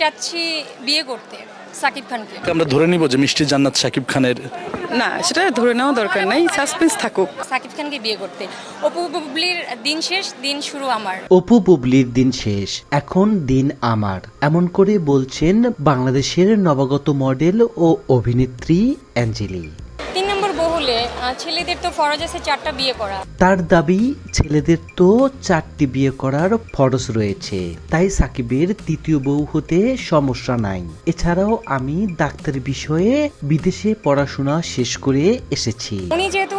চাচ্ছি বিয়ে করতে সাকিব খানকে। আমরা ধরে নিব যে মিষ্টি জান্নাত সাকিব খানের না সেটা ধরে নেওয়া দরকার নাই সাসপেন্স থাকুক। সাকিব খানকে বিয়ে করতে। অপু বুবলির দিন শেষ দিন শুরু আমার। অপু বুবলির দিন শেষ এখন দিন আমার। এমন করে বলছেন বাংলাদেশের নবাগত মডেল ও অভিনেত্রী অ্যাঞ্জেলি। আহ, ছেলেদের তো ফরজ আছে চারটা বিয়ে করা। তার দাবি ছেলেদের তো চারটি বিয়ে করার ফরজ রয়েছে। তাই সাকিবের তৃতীয় বউ হতে সমস্যা নাই। এছাড়াও আমি ডাক্তারি বিষয়ে বিদেশে পড়াশোনা শেষ করে এসেছি। উনি যেহেতু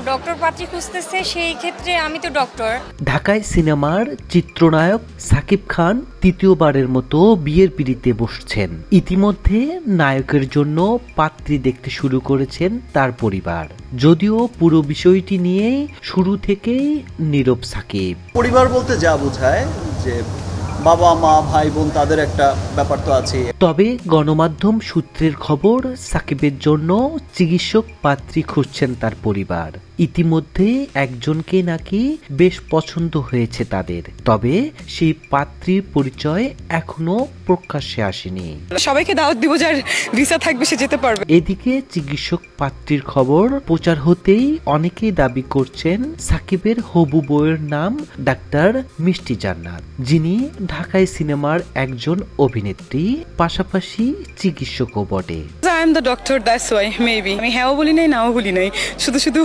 ডক্টর পাত্রী খুঁজতেছে সেই ক্ষেত্রে আমি তো ডক্টর ঢাকায় সিনেমার চিত্রনায়ক সাকিব খান তৃতীয়বারের মতো বিয়ের পিড়িতে বসছেন। ইতিমধ্যে নায়কের জন্য পাত্রী দেখতে শুরু করেছেন তার পরিবার। যদিও পুরো বিষয়টি নিয়ে শুরু থেকেই নীরব সাকিব। পরিবার বলতে যা বোঝায় যে বাবা মা ভাই বোন তাদের একটা ব্যাপার তো আছে তবে গণমাধ্যম সূত্রের খবর সাকিবের জন্য চিকিৎসক পাত্রী খুঁজছেন তার পরিবার। ইতিমধ্যে একজনকে নাকি বেশ পছন্দ হয়েছে তাদের। তবে সেই পাত্রীর পরিচয় এখনও প্রকাশ্যে আসেনি। সবাইকে দাওয়াত দিব যার ভিসা থাকবে সে যেতে পারবে। এদিকে চিকিৎসক পাত্রীর খবর প্রচার হতেই অনেকেই দাবি করছেন সাকিবের হবু বউয়ের নাম ডাক্তার মিষ্টি জান্নাত যিনি ঢাকায় সিনেমার একজন অভিনেত্রী পাশাপাশি চিকিৎসকও বটে। I am the doctor that's why maybe আমি হ্যাঁও বলি নাই নাও বলি নাই শুধু শুধু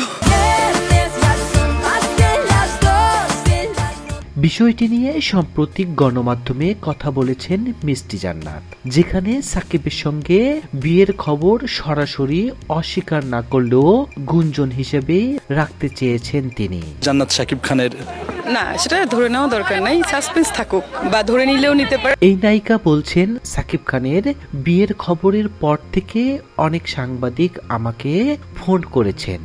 বিষয়টি নিয়ে সাম্প্রতিক গণমাধ্যমে কথা বলেছেন মিষ্টি জান্নাত যেখানে সাকিবের সঙ্গে বিয়ের খবর সরাসরি অস্বীকার না করলেও গুঞ্জন হিসেবে রাখতে চেয়েছেন তিনি। জান্নাত শাকিব খানের না সেটা ধরে নেওয়া দরকার নাই সাসপেন্স থাকুক বা ধরে নিলেও নিতে পারে। এই নায়িকা বলছেন সাকিব খানের বিয়ের খবরের পর থেকে অনেক সাংবাদিক আমাকে ফোন করেছেন।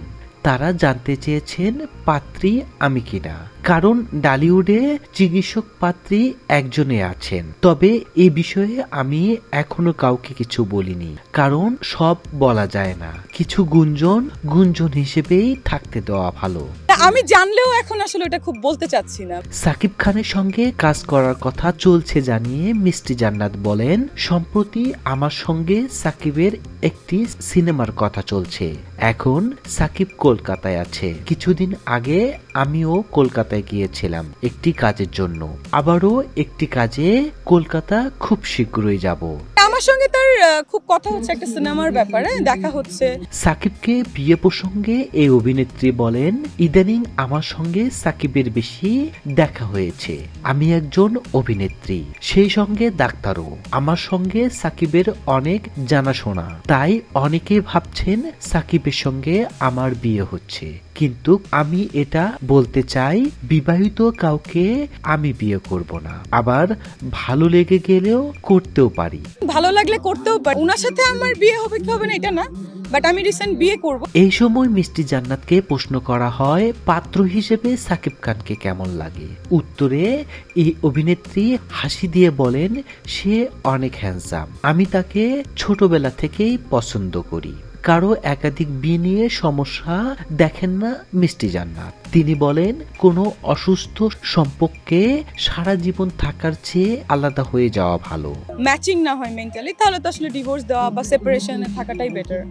তারা জানতে চেয়েছেন পাত্রী আমি কিনা। কারণ ডালিউডে চিকিৎসক পাত্রী একজনে আছেন। তবে এ বিষয়ে আমি এখনও কাউকে কিছু বলিনি। কারণ সব বলা যায় না। কিছু গুঞ্জন গুঞ্জন হিসেবেই থাকতে দেওয়া ভালো। আমি জানলেও এখন আসলে এটা খুব বলতে চাচ্ছি না। সাকিব খানের সঙ্গে কাজ করার কথা চলছে জানিয়ে মিষ্টি জান্নাত বলেন সম্প্রতি আমার সঙ্গে সাকিবের একটি সিনেমার কথা চলছে। এখন সাকিব কলকাতায় আছে। কিছুদিন আগে আমিও কলকাতায় গিয়েছিলাম একটি কাজের জন্য। আবারও একটি কাজে কলকাতা খুব শীঘ্রই যাব। আমার সঙ্গে তার খুব কথা হচ্ছে একটা সিনেমার ব্যাপারে দেখা হচ্ছে। সাকিবকে বিয়ে প্রসঙ্গে এই অভিনেত্রী বলেন ইদানিং আমার সঙ্গে সাকিবের বেশি দেখা হয়েছে। আমি একজন অভিনেত্রী, সেই সঙ্গে ডাক্তারও। আমার সঙ্গে সাকিবের অনেক জানাশোনা। তাই অনেকে ভাবছেন সাকিবের সঙ্গে আমার বিয়ে হচ্ছে। কিন্তু আমি এটা বলতে চাই, বিবাহিত কাউকে আমি বিয়ে করব না। আবার ভালো লেগে গেলেও করতেও পারি। ভালো লাগলে করতেও পারি। ওনার সাথে আমার বিয়ে হবে কি হবে না, এটা না। বাট আমি রিসেন্ট বিয়ে করব। এই সময় মিষ্টি জান্নাতকে প্রশ্ন করা হয় পাত্র হিসেবে সাকিব খানকে কেমন লাগে? উত্তরে এই অভিনেত্রী হাসি দিয়ে বলেন সে অনেক হ্যান্ডসাম আমি তাকে ছোটবেলা থেকেই পছন্দ করি। কারও একাধিক বিয়ে নিয়ে সমস্যা দেখেন না মিষ্টি জান্নাত। তিনি বলেন কোনো অসুস্থ সম্পর্কে সারা জীবন থাকার চেয়ে আলাদা হয়ে যাওয়া ভালো। ম্যাচিং না হয় মেন্টালি তাহলে তো আসলে ডিভোর্স দেওয়া বা সেপারেশনে থাকাটাই বেটার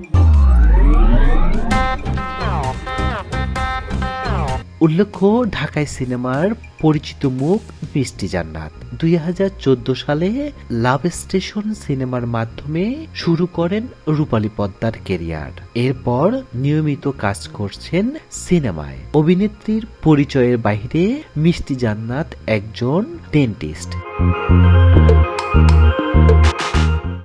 উল্লেখ্য ঢাকায় সিনেমার পরিচিত মুখ মিষ্টি জান্নাত। দুই হাজার চোদ্দ সালে লাভ স্টেশন সিনেমার মাধ্যমে শুরু করেন রূপালী পদ্মার কেরিয়ার। এরপর নিয়মিত কাজ করছেন সিনেমায়। অভিনেত্রীর পরিচয়ের বাইরে মিষ্টি জান্নাত একজন ডেন্টিস্ট।